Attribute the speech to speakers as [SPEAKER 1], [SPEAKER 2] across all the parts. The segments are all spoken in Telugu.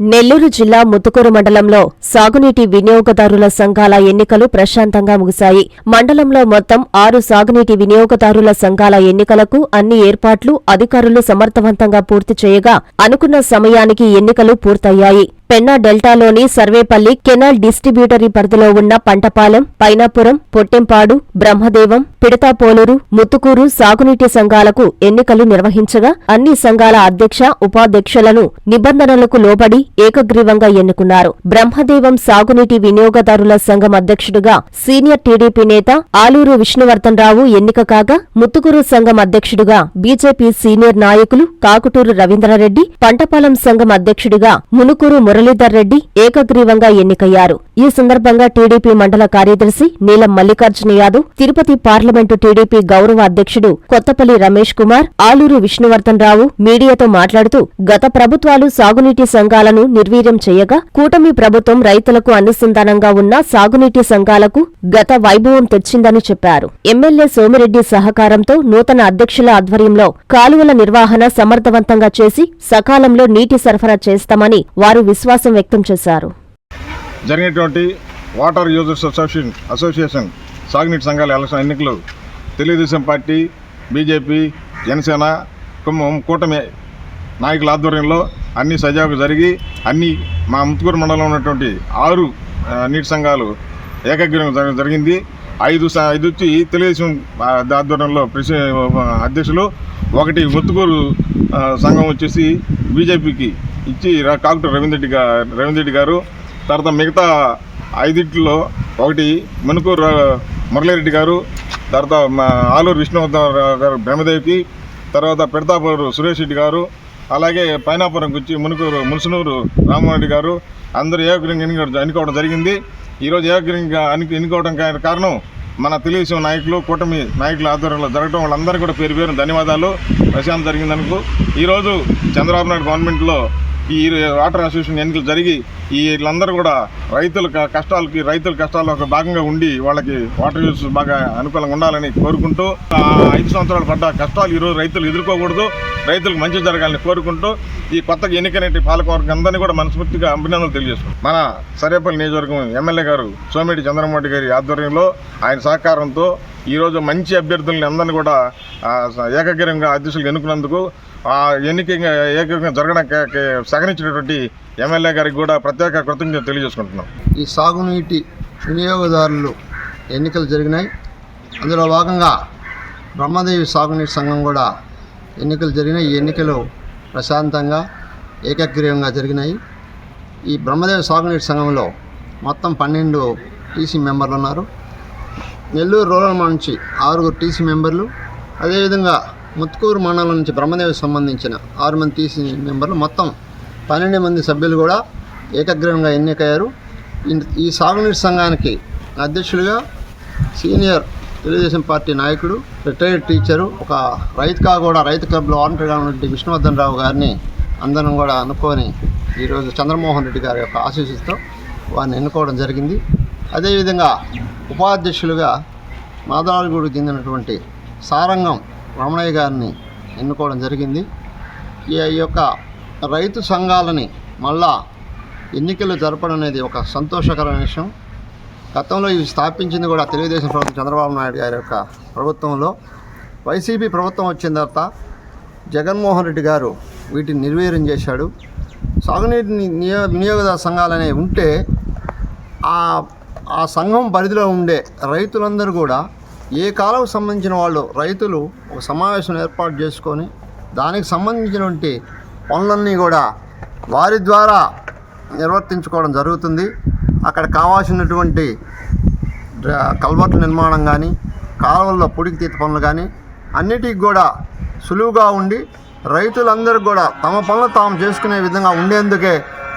[SPEAKER 1] నెల్లూరు జిల్లా ముతుకూరు మండలంలో సాగునీటి వినియోగదారుల సంఘాల ఎన్నికలు ప్రశాంతంగా ముగిశాయి. మండలంలో మొత్తం ఆరు సాగునీటి వినియోగదారుల సంఘాల ఎన్నికలకు అన్ని ఏర్పాట్లు అధికారులు సమర్థవంతంగా పూర్తి చేయగా అనుకున్న సమయానికి ఎన్నికలు పూర్తయ్యాయి. పెన్నా డెల్టాలోని సర్వేపల్లి కెనాల్ డిస్ట్రిబ్యూటరీ పరిధిలో ఉన్న పంటపాలెం పైనాపురం పొట్టెంపాడు బ్రహ్మదేవం పిడతాపోలూరు ముత్తుకూరు సాగునీటి సంఘాలకు ఎన్నికలు నిర్వహించగా అన్ని సంఘాల అధ్యక్ష ఉపాధ్యక్షులను నిబంధనలకు లోబడి ఏకగ్రీవంగా ఎన్నుకున్నారు. బ్రహ్మదేవం సాగునీటి వినియోగదారుల సంఘం అధ్యక్షుడుగా సీనియర్ టీడీపీ నేత ఆలూరు విష్ణువర్ధన్ రావు ఎన్నిక కాగా ముత్తుకూరు సంఘం అధ్యక్షుడుగా బీజేపీ సీనియర్ నాయకులు కాకుటూరు రవీంద్రారెడ్డి పంటపాలెం సంఘం అధ్యక్షుడిగా మునుకూరు మురళీధర్ రెడ్డి ఏకగ్రీవంగా ఎన్నికయ్యారు. ఈ సందర్భంగా టీడీపీ మండల కార్యదర్శి నీలం మల్లికార్జున యాదవ్ తిరుపతి పార్లమెంటు టీడీపీ గౌరవ అధ్యక్షుడు కొత్తపల్లి రమేష్ కుమార్ ఆలూరు విష్ణువర్ధన్ రావు మీడియాతో మాట్లాడుతూ గత ప్రభుత్వాలు సాగునీటి సంఘాలను నిర్వీర్యం చేయగా కూటమి ప్రభుత్వం రైతులకు అనుసంధానంగా ఉన్న సాగునీటి సంఘాలకు గత వైభవం తెచ్చిందని చెప్పారు. ఎమ్మెల్యే సోమిరెడ్డి సహకారంతో నూతన అధ్యక్షుల ఆధ్వర్యంలో కాలువల నిర్వహణ సమర్థవంతంగా చేసి సకాలంలో నీటి సరఫరా చేస్తామని వారు విశ్వాసం వ్యక్తం చేశారు.
[SPEAKER 2] జరిగినటువంటి వాటర్ యూజర్స్ అసోసియేషన్ అసోసియేషన్ సాగునీటి సంఘాల ఎలక్షన్ ఎన్నికలు తెలుగుదేశం పార్టీ బీజేపీ జనసేన కుంభం కూటమి నాయకుల ఆధ్వర్యంలో అన్ని సజావుగా జరిగి అన్ని మా ముత్తుకూరు మండలంలో ఉన్నటువంటి ఆరు నీటి సంఘాలు ఏకగ్రీవం జరిగింది. ఐదు స- ఐదు వచ్చి తెలుగుదేశం ఆధ్వర్యంలో ప్రెసి అధ్యక్షులు ఒకటి ముత్తుకూరు సంఘం వచ్చేసి బీజేపీకి ఇచ్చి రా- కాకుటూరు గారు రవీంద్రెడ్డి రెడ్డి గారు తర్వాత మిగతా ఐదింటిలో ఒకటి మునుకు మురళీరెడ్డి గారు తర్వాత మా ఆలూరు విష్ణువర్ధన్ గారు బ్రహ్మదేవికి తర్వాత పెడతాపూరు సురేష్ రెడ్డి గారు అలాగే పైనాపురం గుచ్చి మునుకూరు మునుసునూరు రామారెడ్డి గారు అందరూ ఏకగ్రీవంగా ఎన్నుకోవడం ఎన్నుకోవడం జరిగింది. ఈరోజు ఏకగ్రీవంగా ఎన్నిక ఎన్నుకోవడం కారణం మన తెలుగుదేశం నాయకులు కూటమి నాయకుల ఆధ్వర్యంలో జరగడం వాళ్ళందరికీ కూడా పేరు పేరు ధన్యవాదాలు. ప్రశాంత్ జరిగిందనుకో. ఈరోజు చంద్రబాబు నాయుడు గవర్నమెంట్లో ఈ వాటర్ అసోసియేషన్ ఎన్నికలు జరిగి ఈ వీళ్ళందరూ కూడా రైతుల కష్టాలకి రైతుల కష్టాల్లో ఒక భాగంగా ఉండి వాళ్ళకి వాటర్ యూస్ బాగా అనుకూలంగా ఉండాలని కోరుకుంటూ ఐదు సంవత్సరాలు పడ్డ కష్టాలు ఈరోజు రైతులు ఎదుర్కోకూడదు. రైతులకు మంచి జరగాలని కోరుకుంటూ ఈ కొత్తగా ఎన్నికైన పాలకవర్గం అందరినీ కూడా మనస్ఫూర్తిగా అభినందనలు తెలియజేసుకుంటాం మన సరేపల్లి నియోజకవర్గం ఎమ్మెల్యే గారు సోమిరెడ్డి చంద్రమోహన్ గారి ఆధ్వర్యంలో ఆయన సహకారంతో ఈరోజు మంచి అభ్యర్థుల్ని అందరినీ కూడా ఏకగ్రీయంగా ఏకగ్రీవంగా అధ్యక్షులు ఎన్నుకున్నందుకు ఆ ఎన్నిక ఏకంగా జరగడానికి సహకరించినటువంటి ఎమ్మెల్యే గారికి కూడా ప్రత్యేక కృతజ్ఞత తెలియజేసుకుంటున్నాం.
[SPEAKER 3] ఈ సాగునీటి వినియోగదారులు ఎన్నికలు జరిగినాయి. అందులో భాగంగా బ్రహ్మదేవి సాగునీటి సంఘం కూడా ఎన్నికలు జరిగినాయి. ఈ ఎన్నికలు ప్రశాంతంగా ఏకగ్రీవంగా జరిగినాయి. ఈ బ్రహ్మదేవి సాగునీటి సంఘంలో మొత్తం పన్నెండు టీసీ మెంబర్లు ఉన్నారు. నెల్లూరు రూరల్ నుంచి ఆరుగురు టీసీ మెంబర్లు అదేవిధంగా ముత్తుకూరు మండలం నుంచి బ్రహ్మదేవికి సంబంధించిన ఆరు మంది టీసీ మెంబర్లు. మొత్తం పన్నెండు మంది సభ్యులు కూడా ఏకగ్రీవంగా ఎన్నికయ్యారు. ఈ- ఈ సాగునీటి సంఘానికి అధ్యక్షులుగా సీనియర్ తెలుగుదేశం పార్టీ నాయకుడు రిటైర్డ్ టీచరు ఒక రైతుగా కూడా రైతు క్లబ్లో వాలంటీర్గా ఉన్నటువంటి విష్ణువర్ధన్ రావు గారిని అందరం కూడా అనుకొని ఈరోజు చంద్రమోహన్ రెడ్డి గారి యొక్క ఆశీస్సుతో వారిని ఎన్నుకోవడం జరిగింది. అదేవిధంగా ఉపాధ్యక్షులుగా మాదాలగూడు చెందినటువంటి సారంగం రమణయ్య గారిని ఎన్నుకోవడం జరిగింది. ఈ యొక్క రైతు సంఘాలని మళ్ళా ఎన్నికలు జరపడం అనేది ఒక సంతోషకరమైన విషయం. గతంలో ఇవి స్థాపించింది కూడా తెలుగుదేశం ప్రభుత్వం చంద్రబాబు నాయుడు గారి యొక్క ప్రభుత్వంలో. వైసీపీ ప్రభుత్వం వచ్చిన తర్వాత జగన్మోహన్ రెడ్డి గారు వీటిని నిర్వీర్యం చేశాడు. సాగునీటి నియో వినియోగదారు సంఘాలనే ఉంటే ఆ ఆ సంఘం పరిధిలో ఉండే రైతులందరూ కూడా ఏ కాలం సంబంధించిన వాళ్ళు రైతులు ఒక సమావేశం ఏర్పాటు చేసుకొని దానికి సంబంధించినటువంటి పనులన్నీ కూడా వారి ద్వారా నిర్వర్తించుకోవడం జరుగుతుంది. అక్కడ కావాల్సినటువంటి కల్వర్టు నిర్మాణం కానీ కాలువల్లో పొడికి తీత పనులు కానీ అన్నిటికి కూడా సులువుగా ఉండి రైతులందరూ కూడా తమ పనులు తాము చేసుకునే విధంగా ఉండేందుకే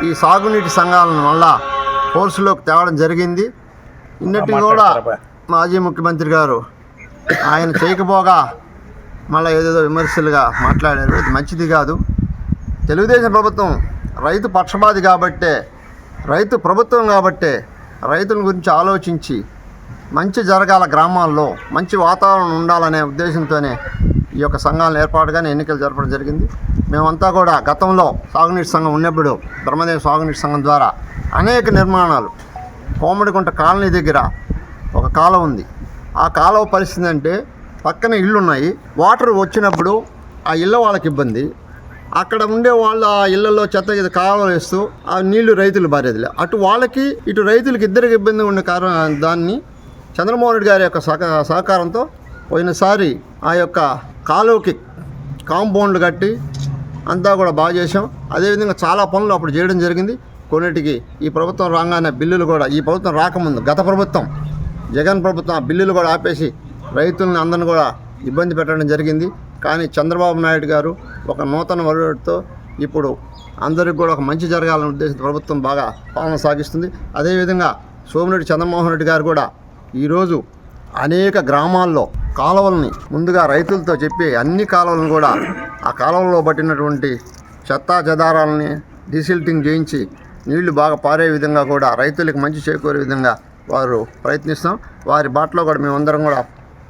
[SPEAKER 3] ఈ సాగునీటి సంఘాలను మళ్ళా ఫోర్సులోకి తేవడం జరిగింది. ఇన్నటి కూడా మాజీ ముఖ్యమంత్రి గారు ఆయన చేయకపోగా మళ్ళీ ఏదేదో విమర్శలుగా మాట్లాడారు. ఇది మంచిది కాదు. తెలుగుదేశం ప్రభుత్వం రైతు పక్షపాతి కాబట్టే రైతు ప్రభుత్వం కాబట్టే రైతుల గురించి ఆలోచించి మంచి జరగాల గ్రామాల్లో మంచి వాతావరణం ఉండాలనే ఉద్దేశంతోనే ఈ యొక్క సంఘాలను ఏర్పాటుగానే ఎన్నికలు జరపడం జరిగింది. మేమంతా కూడా గతంలో సాగునీటి సంఘం ఉన్నప్పుడు బ్రహ్మదేవ సాగునీటి సంఘం ద్వారా అనేక నిర్మాణాలు కోమడికుంట కాలనీ దగ్గర ఒక కాలం ఉంది. ఆ కాలువ పరిస్థితి అంటే పక్కన ఇళ్ళు ఉన్నాయి వాటర్ వచ్చినప్పుడు ఆ ఇళ్ళ వాళ్ళకి ఇబ్బంది. అక్కడ ఉండే వాళ్ళ ఇళ్ళలో చెత్త ఇది కాలువ ఆ నీళ్ళు రైతులు బారేదిలే. అటు వాళ్ళకి ఇటు రైతులకి ఇద్దరికి ఇబ్బంది ఉండే కారణం దాన్ని చంద్రమోహన్ రెడ్డి గారి యొక్క సహక సహకారంతో పోయినసారి ఆ యొక్క కాలువకి కాంపౌండ్లు కట్టి అంతా కూడా బాగా చేసాం అదేవిధంగా చాలా పనులు అప్పుడు చేయడం జరిగింది. కొన్నిటికి ఈ ప్రభుత్వం రాగానే బిల్లులు కూడా ఈ ప్రభుత్వం రాకముందు గత ప్రభుత్వం జగన్ ప్రభుత్వం ఆ బిల్లులు కూడా ఆపేసి రైతుల్ని అందరిని కూడా ఇబ్బంది పెట్టడం జరిగింది. కానీ చంద్రబాబు నాయుడు గారు ఒక నూతన వరుడితో ఇప్పుడు అందరికి కూడా ఒక మంచి జరగాలనే ఉద్దేశంతో ప్రభుత్వం బాగా పాలన సాగిస్తుంది. అదేవిధంగా సోమిరెడ్డి చంద్రమోహన్ రెడ్డి గారు కూడా ఈరోజు అనేక గ్రామాల్లో కాలువల్ని ముందుగా రైతులతో చెప్పి అన్ని కాలువలను కూడా ఆ కాలువల్లో పట్టినటువంటి చెత్తా చెదారాలని డీసిల్టింగ్ చేయించి నీళ్ళు బాగా పారే విధంగా కూడా రైతులకు మంచి చేకూరే విధంగా వారు ప్రయత్నిస్తాం వారి బాటలో కూడా మేమందరం కూడా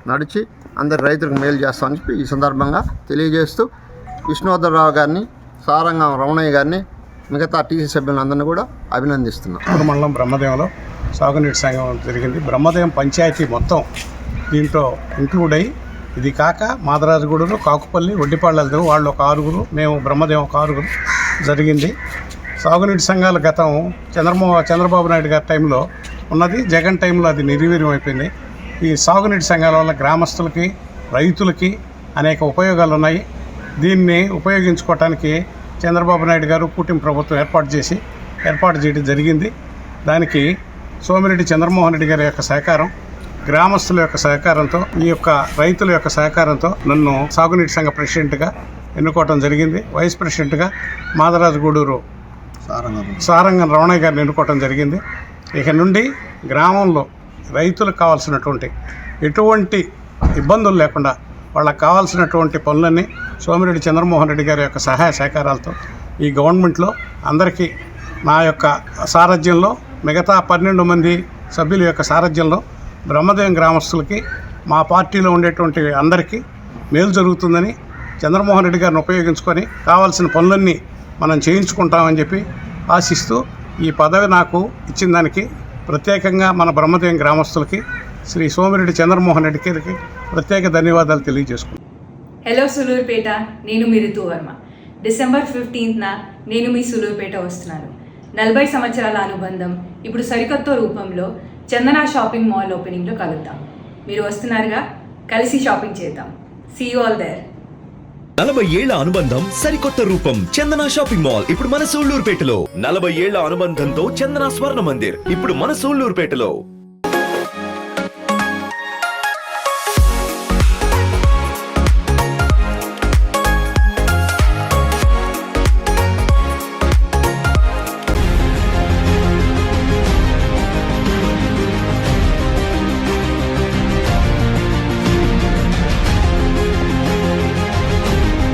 [SPEAKER 3] నడిచి అందరి రైతులకు మేలు చేస్తామని చెప్పి ఈ సందర్భంగా తెలియజేస్తూ విష్ణువర్ధనరావు గారిని సారంగం రమణయ్య గారిని మిగతా టీసీ సభ్యులందరినీ కూడా
[SPEAKER 4] అభినందిస్తున్నాను మండలం బ్రహ్మదేవంలో సాగునీటి సంఘం జరిగింది. బ్రహ్మదేవం పంచాయతీ మొత్తం దీంట్లో ఇంక్లూడ్ అయ్యి ఇది కాక మాదరాజగూడూరు కాకుపల్లి ఒడ్డిపాళ్ళ వాళ్ళు ఒక ఆరుగురు మేము బ్రహ్మదేవం ఒక ఆరుగురు జరిగింది. సాగునీటి సంఘాల గతం చంద్రమో చంద్రబాబు నాయుడు గారి టైంలో ఉన్నది. జగన్ టైంలో అది నిర్వీర్యం అయిపోయింది. ఈ సాగునీటి సంఘాల వల్ల గ్రామస్తులకి రైతులకి అనేక ఉపయోగాలు ఉన్నాయి దీన్ని ఉపయోగించుకోవటానికి చంద్రబాబు నాయుడు గారు కూటమి ప్రభుత్వం ఏర్పాటు చేసి ఏర్పాటు చేయడం జరిగింది. దానికి సోమిరెడ్డి చంద్రమోహన్ రెడ్డి గారి యొక్క సహకారం గ్రామస్తుల యొక్క సహకారంతో ఈ యొక్క రైతుల యొక్క సహకారంతో నన్ను సాగునీటి సంఘ ప్రెసిడెంట్గా ఎన్నుకోవటం జరిగింది. వైస్ ప్రెసిడెంట్గా మాదరాజు గూడూరు సారంగం రమణయ్య గారిని ఎన్నుకోవటం జరిగింది. ఇక నుండి గ్రామంలో రైతులకు కావాల్సినటువంటి ఎటువంటి ఇబ్బందులు లేకుండా వాళ్ళకి కావాల్సినటువంటి పనులన్నీ సోమిరెడ్డి చంద్రమోహన్ రెడ్డి గారి యొక్క సహాయ సహకారాలతో ఈ గవర్నమెంట్లో అందరికీ నా యొక్క సారథ్యంలో మిగతా పన్నెండు మంది సభ్యుల యొక్క సారథ్యంలో బ్రహ్మదేవం గ్రామస్తులకి మా పార్టీలో ఉండేటువంటి అందరికీ మేలు జరుగుతుందని చంద్రమోహన్ రెడ్డి గారిని ఉపయోగించుకొని కావాల్సిన పనులన్నీ మనం చేయించుకుంటామని చెప్పి ఆశిస్తూ ఈ పదవి నాకు ఇచ్చిన దానికి ప్రత్యేకంగా మన బ్రహ్మదేవం గ్రామస్తులకి శ్రీ సోమిరెడ్డి చంద్రమోహన్ రెడ్డి గారికి ప్రత్యేక ధన్యవాదాలు తెలియజేసుకుంటాను
[SPEAKER 5] హలో సులూరుపేట నేను మీ రితు వర్మ. డిసెంబర్ ఫిఫ్టీన్త్న నేను మీ సులూరుపేట వస్తున్నాను. నలభై సంవత్సరాల అనుబంధం ఇప్పుడు సరికొత్త రూపంలో చందన షాపింగ్ మాల్ ఓపెనింగ్లో కలుద్దాం. మీరు వస్తున్నారుగా? కలిసి షాపింగ్ చేద్దాం. సీ ఆల్ దేర్
[SPEAKER 6] నలభై ఏళ్ళ అనుబంధం సరికొత్త రూపం చందన షాపింగ్ మాల్. ఇప్పుడు మన సూళ్ళూరుపేటలో నలభై ఏళ్ళ అనుబంధంతో చందన స్వర్ణ మందిర్ ఇప్పుడు మన సూళ్ళూరుపేటలో